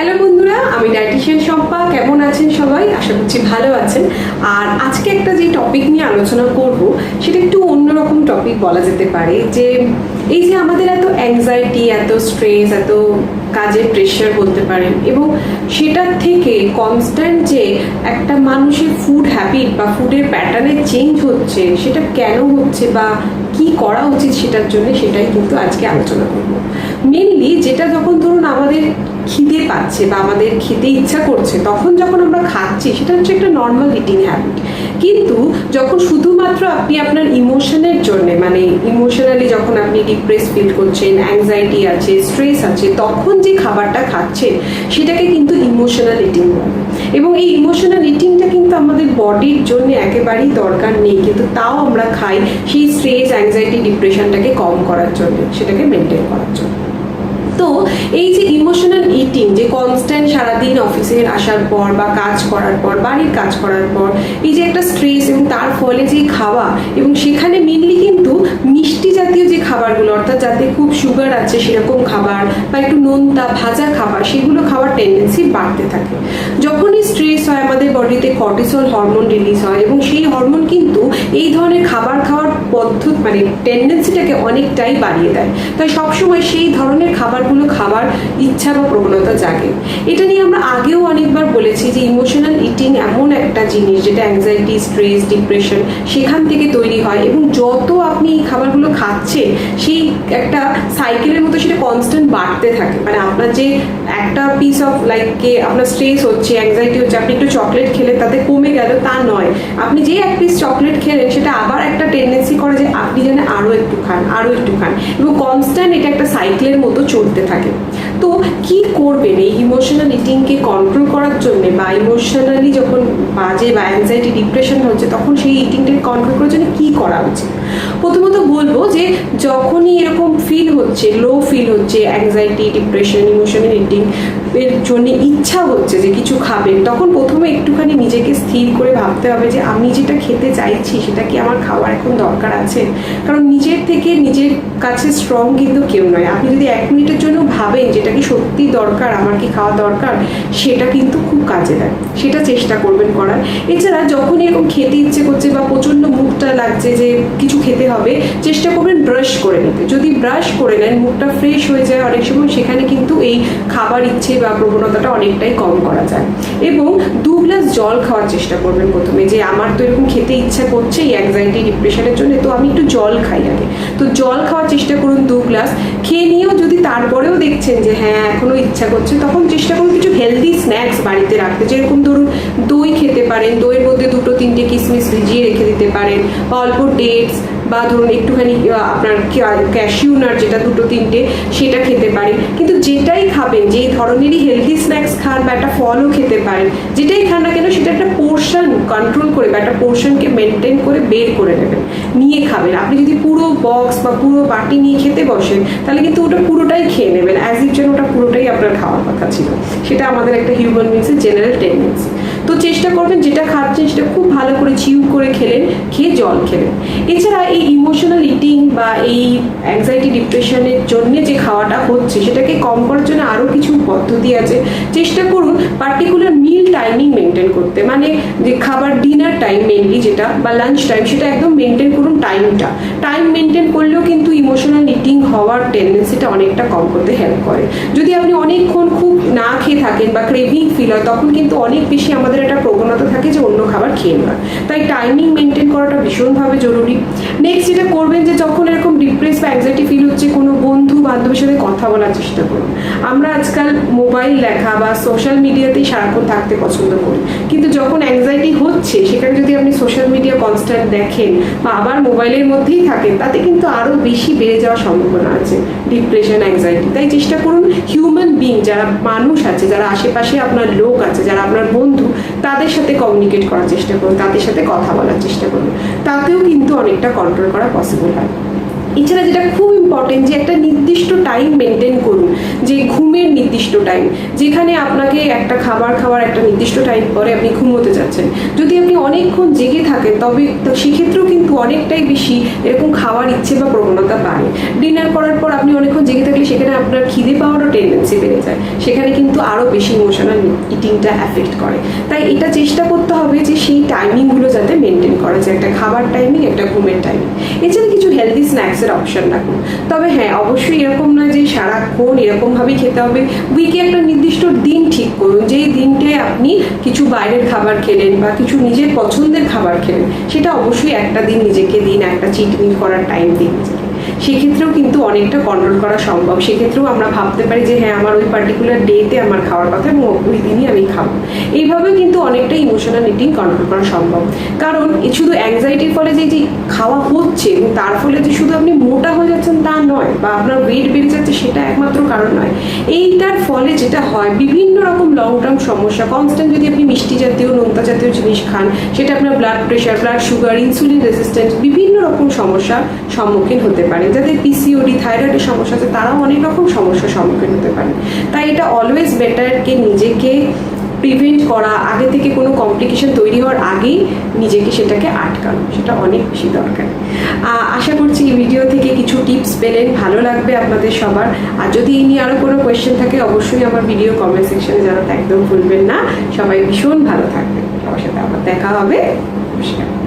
Hello বন্ধুরা, আমি dietician Shampa. কেমন আছেন সবাই? আশা করছি ভালো আছেন। আর আজকে একটা যে টপিক নিয়ে আলোচনা করব, সেটা একটু অন্যরকম টপিক বলা যেতে পারে যে, এই যে আমাদের এত অ্যাংজাইটি এত স্ট্রেস এত কাজের প্রেশার বলতে পারেন এবং সেটার থেকে কনস্ট্যান্ট যে একটা মানুষের ফুড হ্যাবিট বা ফুডের প্যাটার্নে চেঞ্জ হচ্ছে, সেটা কেন হচ্ছে বা কি করা উচিত সেটার জন্য সেটাই কিন্তু আজকে আলোচনা করব। মেনলি যেটা যখন ধরুন আমাদের খিদে পাচ্ছে বা আমাদের খেতে ইচ্ছা করছে, তখন যখন আমরা খাচ্ছি, সেটা হচ্ছে একটা নর্মাল ইটিং হ্যাবিট কিন্তু যখন শুধুমাত্র আপনি আপনার ইমোশনের জন্য মানে ইমোশনালি যখন আপনি ডিপ্রেস ফিল করছেন অ্যাংজাইটি আছে স্ট্রেস আছে, তখন যে খাবারটা খাচ্ছেন, সেটাকে কিন্তু ইমোশনাল ইটিং বলে। এবং এই ইমোশনাল ইটিংটা কিন্তু আমাদের বডির জন্য একেবারেই দরকার নেই, কিন্তু তাও আমরা খাই সেই স্ট্রেস অ্যাংজাইটি ডিপ্রেশনটাকে কম করার জন্য, সেটাকে মেনটেন করার জন্য। তো এই যে ইমোশনাল সারাদিন অফিসে আসার পর বা কাজ করার পর, বাড়ির কাজ করার পর, এই যে একটা স্ট্রেস এবং তার ফলে যে খাওয়া এবং সেখানে মেনলি কিন্তু মিষ্টি জাতীয় যে খাবারগুলো, অর্থাৎ যাতে খুব সুগার আছে সেরকম খাবার বা একটু নোনতা ভাজা খাবার, সেগুলো খাওয়ার টেন্ডেন্সি বাড়তে থাকে। যখনই স্ট্রেস হয়, আমাদের বডিতে কর্টিসল হরমোন রিলিজ হয় এবং সেই হরমোন কিন্তু এই ধরনের খাবার খাওয়ার মানে টেন্ডেন্সিটাকে অনেকটাই বাড়িয়ে দেয়। তাই সবসময় সেই ধরনের খাবারগুলো খাবার ইচ্ছা বা প্রবণতা জাগে। এটা নিয়ে আমরা আগেও অনেকবার বলেছি যে ইমোশনাল ইটিং এমন একটা জিনিস যেটা অ্যাংজাইটি স্ট্রেস ডিপ্রেশন সেখান থেকে তৈরি হয় এবং যত আপনি এই খাবারগুলো খাচ্ছেন, সেই একটা সাইকেলের মতো সেটা কনস্ট্যান্ট বাড়তে থাকে। মানে আপনার যে একটা পিস অফ লাইক কে আপনার স্ট্রেস হচ্ছে অ্যাংজাইটি হচ্ছে, আপনি একটু চকলেট খেলে তাতে কমে গেল, তা নয়। আপনি যে এক পিস চকলেট খেলেন, সেটা আবার একটা টেন্ডেন্সি করে যে আপনি যেন আরও একটু খান আরও একটু খান। এবং কনস্ট্যান্ট এটা একটা সাইকেলের মতো চলতে থাকে। তো কি করবেন এই ইমোশনাল ইটিংকে কন্ট্রোল করার জন্য বা ইমোশনালি যখন বাজে বা অ্যাংজাইটি ডিপ্রেশন হচ্ছে, তখন সেই ইটিংটাকে কন্ট্রোল করার জন্য কী করা উচিত? প্রথমত বলব যে যখনই এরকম ফিল হচ্ছে লো ফিল হচ্ছে অ্যাংজাইটি ডিপ্রেশন ইমোশনাল ইটিং এর জন্য ইচ্ছা হচ্ছে যে কিছু খাবেন, তখন প্রথমে একটুখানি নিজেকে স্থির করে ভাবতে হবে যে আমি যেটা খেতে চাইছি সেটা কি আমার খাওয়ার এখন দরকার আছে? কারণ নিজের থেকে নিজের কাছে স্ট্রং কিন্তু কেউ নয়। আপনি যদি এক মিনিটের জন্য ভাবেন যেটা কি সত্যি দরকার, আমার কি খাওয়া দরকার, সেটা কিন্তু খুব কাজে দেয়। সেটা চেষ্টা করবেন করার। এছাড়া যখনই এরকম খেতে ইচ্ছে করছে বা প্রচণ্ড মুখটা লাগছে যে কিছু খেতে হবে, চেষ্টা করবেন ব্রাশ করে নিতে। যদি ব্রাশ করে নেন, মুখটা ফ্রেশ হয়ে যায় অনেক সময়, সেখানে কিন্তু এই খাবার ইচ্ছে বা প্রবণতাটা অনেকটাই কম করা যায়। এবং দু জল খাওয়ার চেষ্টা করবেন প্রথমে। যে আমার তো এরকম খেতে ইচ্ছা করছে, এই অ্যাংজাইটি ডিপ্রেশনের জন্য, তো আমি একটু জল খাই আগে। তো জল খাওয়ার চেষ্টা করুন দু গ্লাস খেয়ে নিয়েও যদি তারপরেও দেখছেন যে হ্যাঁ এখনও ইচ্ছা করছে, তখন চেষ্টা করুন কিছু হেলদি স্ন্যাক্স বাড়িতে রাখতে। যেরকম ধরুন, দই খেতে পারেন, দইয়ের মধ্যে দুটো, তিনটে কিশমিশ ভিজিয়ে রেখে দিতে পারেন, বা অল্প ডেটস বা ধরুন একটুখানি আপনার ক্যাশিউ নাট যেটা দুটো, তিনটে, সেটা খেতে পারেন। কিন্তু যেটাই খাবেন যে ধরনেরই হেলদি স্ন্যাক্স খান বা একটা ফলও খেতে পারেন, যেটাই খান না কেন সেটা একটা পোর্শন কন্ট্রোল করে বা একটা পোর্শনকে মেনটেন করে বের করে নেবেন নিয়ে খাবেন। আপনি যদি পুরো বক্স বা পুরো বাটি নিয়ে খেতে বসেন, তাহলে কিন্তু ওটা পুরোটাই খেয়ে নেবেন। অ্যাজ ইফ যেন ওটা পুরোটাই আপনার খাওয়ার কথা ছিল। সেটা আমাদের একটা হিউম্যান বিংসের জেনারেল টেন্ডেন্সি তো চেষ্টা করবেন, যেটা খাচ্ছেন সেটা খুব ভালো করে চিউ করে খেলেন, খেয়ে জল খেলেন। এছাড়া এই ইমোশনাল ইটিং বা এই অ্যাংজাইটি ডিপ্রেশনের জন্য যে খাওয়াটা হচ্ছে, সেটাকে কম করার জন্য আরও কিছু পদ্ধতি আছে। চেষ্টা করুন পার্টিকুলার মেনটেন করতে। মানে যে খাবার ডিনার টাইম মেনলি যেটা বা লাঞ্চ টাইম সেটা একদম মেনটেন করুন টাইমটা টাইম মেনটেন করলেও কিন্তু ইমোশনাল ইটিং হওয়ার টেন্ডেন্সিটা অনেকটা কম করতে হেল্প করে। যদি আপনি অনেকক্ষণ খুব না খেয়ে থাকেন বা ক্রেভিং ফিল হয়, তখন কিন্তু অনেক বেশি আমাদের একটা প্রবণতা থাকে যে অন্য খাবার খেয়ে নেওয়ার। তাই টাইমিং মেনটেন করাটা ভীষণভাবে জরুরি। নেক্সট যেটা করবেন যে যখন এরকম ডিপ্রেস বা অ্যাংজাইটি ফিল হচ্ছে, কোনো বন্ধু বান্ধবের সাথে কথা বলার চেষ্টা করুন। আমরা আজকাল মোবাইল দেখা বা সোশ্যাল মিডিয়াতেই সারাক্ষণ থাকতে পছন্দ করি। কিন্তু যখন অ্যাংজাইটি হচ্ছে, সেখানে যদি আপনি সোশ্যাল মিডিয়া কনস্ট্যান্ট দেখেন বা আবার মোবাইলের মধ্যেই থাকেন, তাতে কিন্তু আরও বেশি বেড়ে যাওয়ার সম্ভাবনা আছে। ডিপ্রেশন অ্যাংজাইটি তাই চেষ্টা করুন হিউম্যান বিং যারা মানুষ আছে, যারা আশেপাশে আপনার লোক আছে, যারা আপনার বন্ধু, তাদের সাথে কমিউনিকেট করার চেষ্টা করুন, তাদের সাথে কথা বলার চেষ্টা করুন। তাতেও কিন্তু অনেকটা কন্ট্রোল করা পসিবল হয়। এছাড়া যেটা খুব ইম্পর্টেন্ট যে একটা নির্দিষ্ট টাইম মেনটেন করুন, যে ঘুমের নির্দিষ্ট টাইম যেখানে আপনাকে একটা খাবার খাওয়ার একটা নির্দিষ্ট টাইম পরে আপনি ঘুমোতে যাচ্ছেন। যদি আপনি অনেকক্ষণ জেগে থাকেন, তবে সেক্ষেত্রেও কিন্তু অনেকটাই বেশি এরকম খাওয়ার ইচ্ছে বা প্রবণতা বাড়ে। ডিনার করার পর আপনি অনেকক্ষণ জেগে থাকলে সেখানে আপনার খিদে পাওয়ারও টেন্ডেন্সি বেড়ে যায়। সেখানে কিন্তু আরও বেশি ইমোশনাল ইটিংটা অ্যাফেক্ট করে। তাই এটা চেষ্টা করতে হবে যে সেই টাইমিংগুলো যাতে মেনটেন করা যায়, একটা খাবার টাইমিং একটা ঘুমের টাইমিং এছাড়া কিছু হেলদি স্ন্যাক্সের অপশন রাখুন। তবে হ্যাঁ অবশ্যই এরকম নয় যে সারাক্ষণ এরকমভাবেই খেতে হবে। উইকে একটা নির্দিষ্ট দিন ঠিক করুন, যেই দিনটায় আপনি কিছু বাইরের খাবার খেলেন বা কিছু নিজের পছন্দের খাবার খেলেন, সেটা অবশ্যই একটা দিন নিজেকে দিন, একটা চিট মিল করার টাইম দিন সেক্ষেত্রেও কিন্তু অনেকটা কন্ট্রোল করা সম্ভব। সেক্ষেত্রেও আমরা ভাবতে পারি যে হ্যাঁ আমার ওই পার্টিকুলার ডেতে আমার খাওয়ার কথা এবং ওই দিনই আমি খাব। এইভাবেও কিন্তু অনেকটা ইমোশনাল ইটিং কন্ট্রোল করা সম্ভব। কারণ শুধু অ্যাংজাইটির ফলে যে যে খাওয়া হচ্ছে এবং তার ফলে যে শুধু আপনি মোটা হয়ে যাচ্ছেন তা নয় বা আপনার ওয়েট বেড়ে যাচ্ছে সেটা একমাত্র কারণ নয়। এইটার ফলে যেটা হয়, বিভিন্ন রকম লং টার্ম সমস্যা কনস্ট্যান্ট যদি আপনি মিষ্টি জাতীয়, নোনতা জাতীয় জিনিস খান, সেটা আপনার blood pressure blood sugar insulin resistant বিভিন্ন রকম সমস্যার সম্মুখীন হতে পারে যাদের পিসিওডি থাইরয়েডের সমস্যা আছে, তারাও অনেক রকম সমস্যার সম্মুখীন হতে পারে। তাই এটা অলওয়েজ বেটারকে নিজেকে প্রিভেন্ট করা, আগে থেকে কোনো কমপ্লিকেশন তৈরি হওয়ার আগেই নিজেকে সেটাকে আটকানো, সেটা অনেক বেশি দরকার। আশা করছি এই ভিডিও থেকে কিছু টিপস পেলেন, ভালো লাগবে আপনাদের সবার। আর যদি এই নিয়ে আরও কোনো কোয়েশ্চেন থাকে, অবশ্যই আমার ভিডিও কমেন্ট সেকশনে জানাতে একদম ভুলবেন না। সবাই ভীষণ ভালো থাকবেন। সবার সাথে আবার দেখা হবে। নমস্কার।